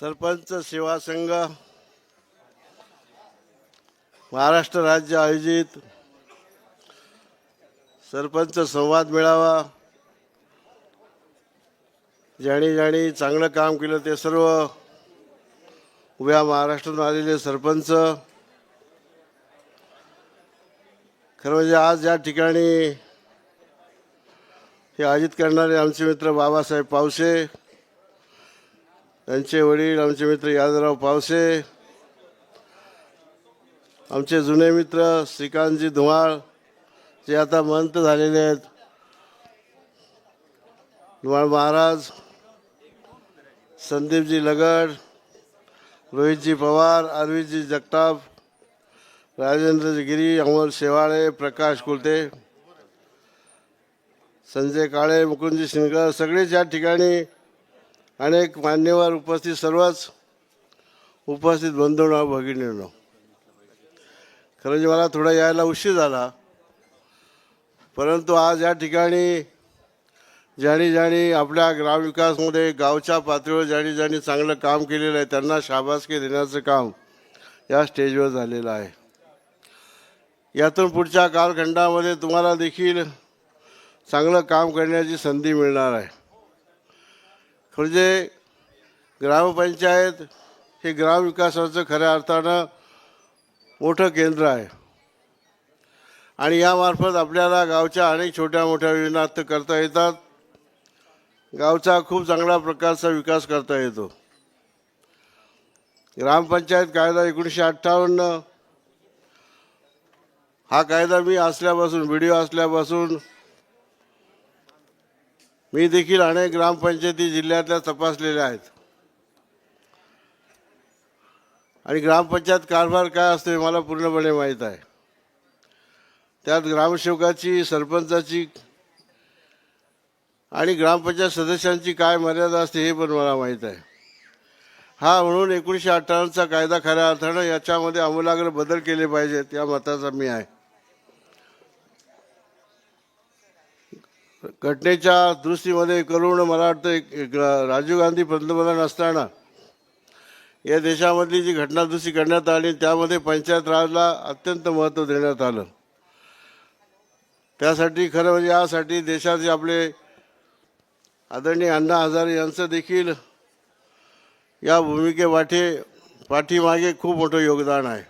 सरपंच सेवा संघ महाराष्ट्र राज्य आयोजित सरपंच संवाद मेळावा ज्याने ज्याने चांगलं काम केलं ते सर्व उभ्या महाराष्ट्रातून आलेले सरपंच. खरं म्हणजे आज या ठिकाणी हे आयोजित करणारे आमचे मित्र बाबासाहेब पावसे त्यांचे वडील आमचे मित्र यादवराव पावसे आमचे जुने मित्र श्रीकांतजी धुमाळ जे आता मंत झालेले आहेत. धुमाळ महाराज संदीपजी लगड रोहितजी पवार अरविंदजी जगताप राजेंद्रजी गिरी अमोल शेवाळे प्रकाश कुलते संजय काळे मुकुंदजी शिंगळ सगळेच या ठिकाणी अनेक मान्यवर उपस्थित सर्वच उपस्थित बंधूंना भगिनींनो. खरं म्हणजे मला थोडा यायला उशीर झाला. परंतु आज या ठिकाणी ज्याणी ज्याणी आपल्या ग्रामविकासमध्ये गावच्या पातळीवर ज्याणी ज्याणी चांगलं काम केलेलं आहे त्यांना शाबासकी देण्याचं काम या स्टेजवर झालेलं आहे. यातून पुढच्या कालखंडामध्ये तुम्हाला देखील चांगलं काम करण्याची संधी मिळणार आहे. म्हणजे ग्रामपंचायत हे ग्रामविकासाचं खऱ्या अर्थानं मोठं केंद्र आहे. आणि यामार्फत आपल्याला गावच्या अनेक छोट्या मोठ्या योजना तर करता येतात. गावचा खूप चांगल्या प्रकारचा विकास करता येतो. ग्रामपंचायत कायदा एकोणीसशे अठ्ठावन्न. हा कायदा मी असल्यापासून व्हिडिओ असल्यापासून मी देखील अनेक ग्रामपंचायती जिल्ह्यातल्या तपासलेल्या आहेत. आणि ग्रामपंचायत कारभार काय असतो हे मला पूर्णपणे माहीत आहे. त्यात ग्रामसेवकाची सरपंचाची आणि ग्रामपंचायत सदस्यांची काय मर्यादा असते हे पण मला माहीत आहे. हा म्हणून एकोणीसशे अठ्ठावन्नचा कायदा खऱ्या अर्थानं याच्यामध्ये आमूलाग्र बदल केले पाहिजेत या मताचा मी आहे. घटनेच्या दृष्टीमध्ये करून मला वाटतं एक- राजीव गांधी पंतप्रधान असताना या देशामधली जी घटनादुरुस्ती करण्यात आली त्यामध्ये पंचायत राजला अत्यंत महत्त्व देण्यात आलं. त्यासाठी खरं म्हणजे यासाठी देशाचे आपले आदरणीय अण्णा हजारे यांचं देखील या भूमिकेपाठी पाठीमागे खूप मोठं योगदान आहे.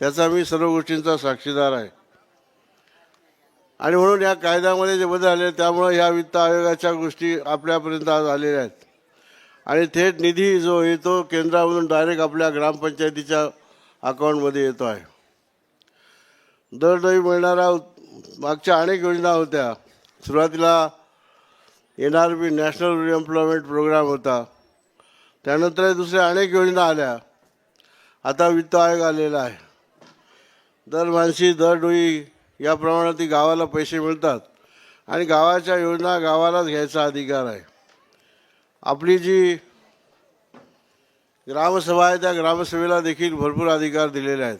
त्याचा मी सर्व गोष्टींचा साक्षीदार आहे. आणि म्हणून या कायद्यामध्ये जे बदल आले त्यामुळं ह्या वित्त आयोगाच्या गोष्टी आपल्यापर्यंत आज आलेल्या आहेत. आणि थेट निधी जो येतो केंद्रामधून डायरेक्ट आपल्या ग्रामपंचायतीच्या अकाउंटमध्ये येतो आहे. दरडोई मिळणाऱ्या मागच्या अनेक योजना होत्या. सुरुवातीला N R B national employment programme होता. त्यानंतर दुसऱ्या अनेक योजना आल्या. आता वित्त आयोग आलेला आहे. दर मानसी दर डोई या प्रमाणात ती गावाला पैसे मिळतात. आणि गावाच्या योजना गावालाच घ्यायचा अधिकार आहे. आपली जी ग्रामसभा आहे त्या ग्रामसभेला देखील भरपूर अधिकार दिलेले आहेत.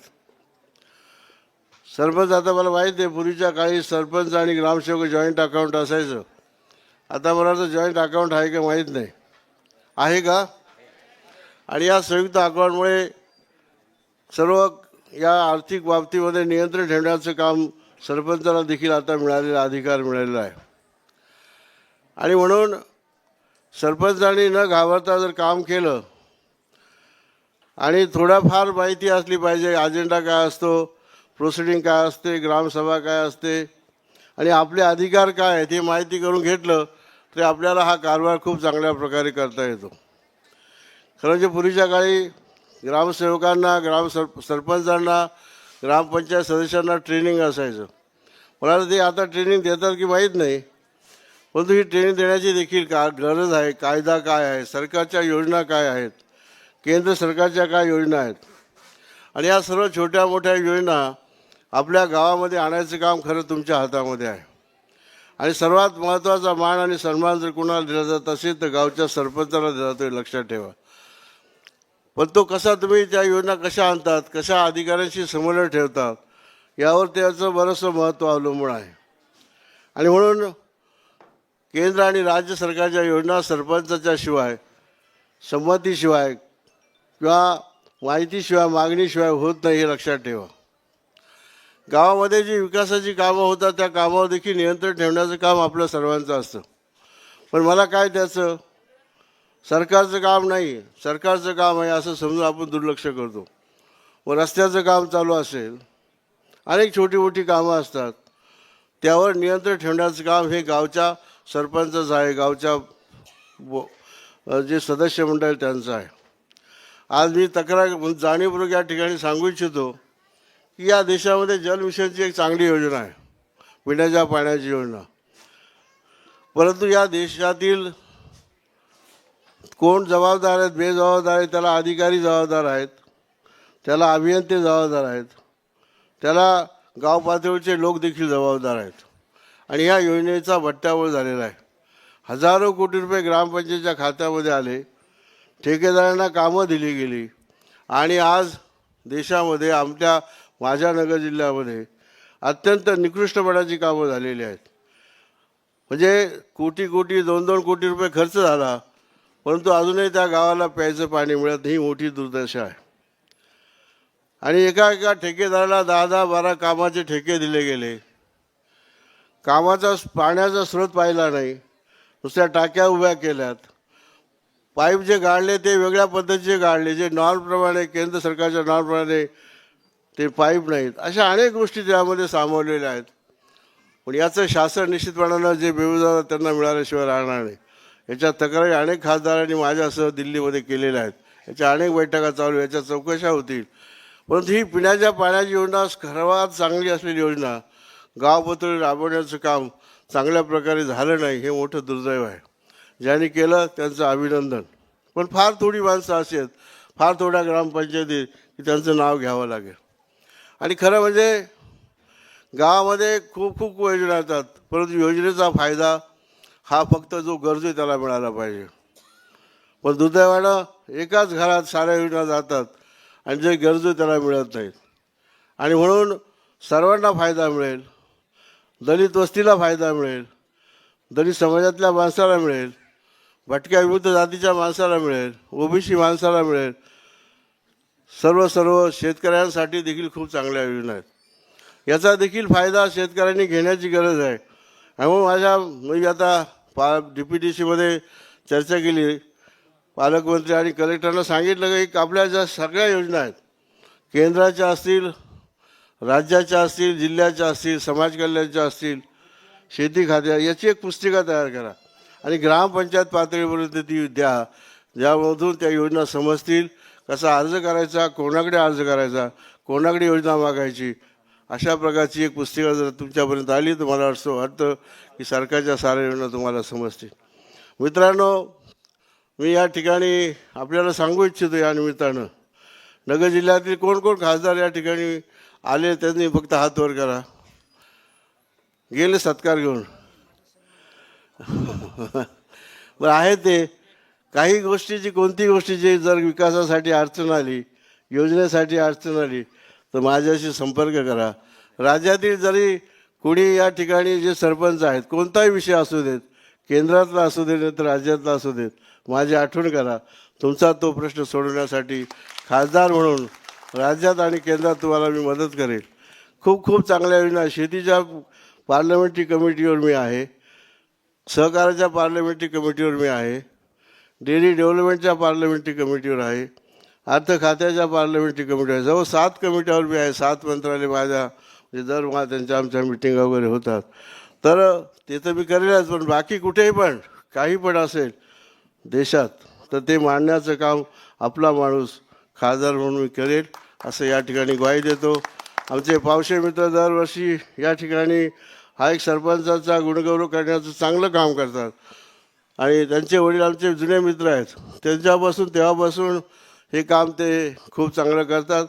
सरपंच आता मला माहीत आहे पूर्वीच्या काळी सरपंच आणि ग्रामसेवक जॉईंट अकाउंट असायचं. आता मला तर जॉईंट अकाउंट आहे का माहीत नाही. आहे का? आणि या संयुक्त अकाउंटमुळे सर्व या आर्थिक बाबतीमध्ये नियंत्रण ठेवण्याचं काम सरपंचाला देखील आता मिळालेला अधिकार मिळालेला आहे. आणि म्हणून सरपंचांनी न घाबरता जर काम केलं आणि थोडाफार माहिती असली पाहिजे अजेंडा काय असतो प्रोसिडिंग काय असते ग्रामसभा काय असते आणि आपले अधिकार काय आहेत हे माहिती करून घेतलं तरी आपल्याला हा कारभार खूप चांगल्या प्रकारे करता येतो. खरं म्हणजे पूर्वीच्या काळी ग्रामसेवकांना ग्राम सर सरपंचांना ग्रामपंचायत सदस्यांना ट्रेनिंग असायचं. मला ते आता ट्रेनिंग देतात की माहीत नाही. परंतु ही ट्रेनिंग देण्याची देखील का गरज आहे कायदा काय आहे सरकारच्या योजना काय आहेत केंद्र सरकारच्या काय योजना आहेत? आणि या सर्व छोट्या मोठ्या योजना आपल्या गावामध्ये आणायचं काम खरं तुमच्या हातामध्ये आहे. आणि सर्वात महत्त्वाचा मान आणि सन्मान जर कोणाला दिला जात असेल तर गावच्या सरपंचाला दिला जातो लक्षात ठेवा. पण तो कसा तुम्ही त्या योजना कशा आणतात कशा अधिकाऱ्यांशी समन्वय ठेवतात यावर त्याचं बरंचसं महत्त्व अवलंबून आहे. आणि म्हणून केंद्र आणि राज्य सरकारच्या योजना सरपंचाच्या शिवाय संमतीशिवाय किंवा माहितीशिवाय मागणीशिवाय होत नाही हे लक्षात ठेवा. गावामध्ये जी विकासाची कामं होतात त्या कामावर देखील नियंत्रण ठेवण्याचं काम आपलं सर्वांचं असतं. पण मला काय त्याचं सरकारचं काम नाही. सरकारचं काम आहे असं समजून आपण दुर्लक्ष करतो. व रस्त्याचं काम चालू असेल अनेक छोटी मोठी कामं असतात. त्यावर नियंत्रण ठेवण्याचं काम हे गावच्या सरपंचच आहे. गावच्या ब- जे सदस्य मंडळ त्यांचं आहे. आज मी तक्रार जाणीवपूर्वक या ठिकाणी सांगू इच्छितो की या देशामध्ये जलमिशनची एक चांगली योजना आहे. पिण्याच्या पाण्याची योजना. परंतु या देशातील कोण जबाबदार आहेत बेजबाबदार आहेत त्याला अधिकारी जबाबदार आहेत त्याला अभियंते जबाबदार आहेत त्याला गाव पातळीचे लोक देखील जबाबदार आहेत. आणि या योजनेचा भट्ट्यावर झालेला आहे. हजारो कोटी रुपये ग्रामपंचायतच्या खात्यामध्ये आले. ठेकेदारांना कामं दिली गेली. आणि आज देशामध्ये आमच्या माझ्या नगर जिल्ह्यामध्ये अत्यंत निकृष्टपणाची कामं झालेली आहेत. म्हणजे कोटी कोटी दोन दोन कोटी रुपये खर्च झाला. परंतु अजूनही त्या गावाला प्यायचं पाणी मिळत नाही ही मोठी दुर्दशा आहे. आणि एका एका ठेकेदाराला दहा दहा बारा कामाचे ठेके दिले गेले. कामाचा पाण्याचा स्रोत पाहिला नाही. नुसत्या टाक्या उभ्या केल्यात. पाईप जे गाळले ते वेगळ्या पद्धतीचे गाळले. जे नॉर्मप्रमाणे केंद्र सरकारच्या नॉर्मप्रमाणे ते पाईप नाहीत. अशा अनेक गोष्टी त्यामध्ये सामावलेल्या आहेत. पण याचं शासन निश्चितपणानं जे बेरोजगार त्यांना मिळाल्याशिवाय राहणार नाही. याच्या तक्रारी अनेक खासदारांनी माझ्यासह दिल्लीमध्ये केलेल्या आहेत. याच्या अनेक बैठका चालू याच्या चौकशा होतील. परंतु ही पिण्याच्या पाण्याची योजना सर्वात चांगली असलेली योजना गाव पातळी राबवण्याचं काम चांगल्या प्रकारे झालं नाही हे मोठं दुर्दैव आहे. ज्यांनी केलं त्यांचं अभिनंदन. पण फार थोडी माणसं अशी आहेत फार थोड्या ग्रामपंचायती की त्यांचं नाव घ्यावं लागेल. आणि खरं म्हणजे गावामध्ये खूप खूप योजना येतात परंतु योजनेचा फायदा हा फक्त जो गरजू आहे त्याला मिळाला पाहिजे. पण दुर्दैवानं एकाच घरात साऱ्या योजना जातात आणि जे गरजू आहे त्याला मिळत नाहीत. आणि म्हणून सर्वांना फायदा मिळेल. दलित वस्तीला फायदा मिळेल. दलित समाजातल्या माणसाला मिळेल. भटक्या विविध जातीच्या माणसाला मिळेल. ओबीसी माणसाला मिळेल. सर्व सर्व शेतकऱ्यांसाठी देखील खूप चांगल्या योजना आहेत. याचा देखील फायदा शेतकऱ्यांनी घेण्याची गरज आहे. त्यामुळे माझ्या मी आता पा डी पी डी सीमध्ये चर्चा केली. पालकमंत्री आणि कलेक्टरला सांगितलं की आपल्या ज्या सगळ्या योजना आहेत केंद्राच्या असतील राज्याच्या असतील जिल्ह्याच्या असतील समाज कल्याणच्या असतील शेती खात्या याची एक पुस्तिका तयार करा. आणि ग्रामपंचायत पातळीपर्यंत ती द्या. ज्यामधून त्या योजना समजतील कसा अर्ज करायचा कोणाकडे अर्ज करायचा कोणाकडे योजना मागायची अशा प्रकारची एक पुस्तिका जर तुमच्यापर्यंत आली तर मला असं वाटतं की सरकारच्या साऱ्या योजना तुम्हाला समजतील मित्रांनो मी या ठिकाणी आपल्याला सांगू इच्छितो या निमित्तानं. नगर जिल्ह्यातील कोण कोण खासदार या ठिकाणी आले त्यांनी फक्त हात वर करा. गेले सत्कार घेऊन. बरं आहे ते. काही गोष्टीची कोणती गोष्टीची जर विकासासाठी अडचण आली योजनेसाठी अडचण आली तर माझ्याशी संपर्क करा. राज्यातील जरी कुणी या ठिकाणी जे सरपंच आहेत कोणताही विषय असू देत केंद्रातला असू देत नाही तर राज्यातला असू देत माझी आठवण करा. तुमचा तो प्रश्न सोडवण्यासाठी खासदार म्हणून राज्यात आणि केंद्रात तुम्हाला मी मदत करेल. खूप खूप चांगल्या योजना. शेतीच्या पार्लमेंटरी कमिटीवर मी आहे. सहकाराच्या पार्लमेंटरी कमिटीवर मी आहे. डेली डेव्हलपमेंटच्या पार्लमेंटरी कमिटीवर आहे. अर्थ खात्याच्या पार्लमेंटरी कमिटीवर. आहे जवळ सात कमिट्यावर मी आहे. सात मंत्रालय माझ्या म्हणजे दर मा त्यांच्या आमच्या मिटिंगा वगैरे होतात. तर ते तर मी करेलच पण बाकी कुठेही पण काही पण असेल देशात तर ते मांडण्याचं काम आपला माणूस खासदार म्हणून मी करेल असं या ठिकाणी ग्वाही देतो. आमचे पावशे मित्र दरवर्षी या ठिकाणी हा एक सरपंचाचा गुणगौरव करण्याचं चांगलं काम करतात. आणि त्यांचे वडील आमचे जुने मित्र आहेत. त्यांच्यापासून तेव्हापासून हे काम ते खूप चांगलं करतात.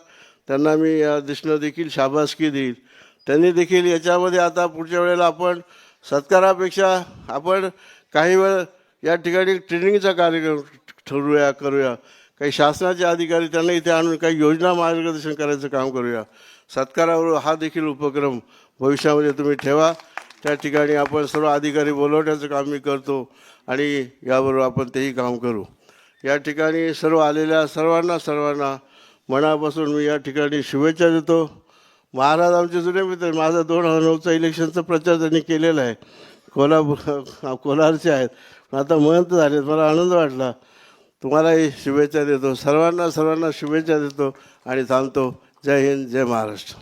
त्यांना मी या देखील शाबासकी देईल. त्यांनी देखील याच्यामध्ये आता पुढच्या वेळेला आपण सत्कारापेक्षा आपण काही वेळ या ठिकाणी ट्रेनिंगचा कार्यक्रम ठरवूया करूया. काही शासनाचे अधिकारी त्यांना इथे आणून काही योजना मार्गदर्शन करायचं काम करूया. सत्कारावर हा देखील उपक्रम भविष्यामध्ये तुम्ही ठेवा. त्या ठिकाणी आपण सर्व अधिकारी बोलवण्याचं काम मी करतो आणि याबरोबर आपण तेही काम करू. या ठिकाणी सर्व आलेल्या सर्वांना सर्वांना मनापासून मी या ठिकाणी शुभेच्छा देतो. महाराज आमचे जुने मित्र माझा दोन हजार नऊचा इलेक्शनचा प्रचार त्यांनी केलेला आहे. कोल्हापूर कोल्हारचे आहेत. आता महंत झालेत मला आनंद वाटला. तुम्हालाही शुभेच्छा देतो. सर्वांना सर्वांना शुभेच्छा देतो आणि थांबतो जय हिंद जय महाराष्ट्र.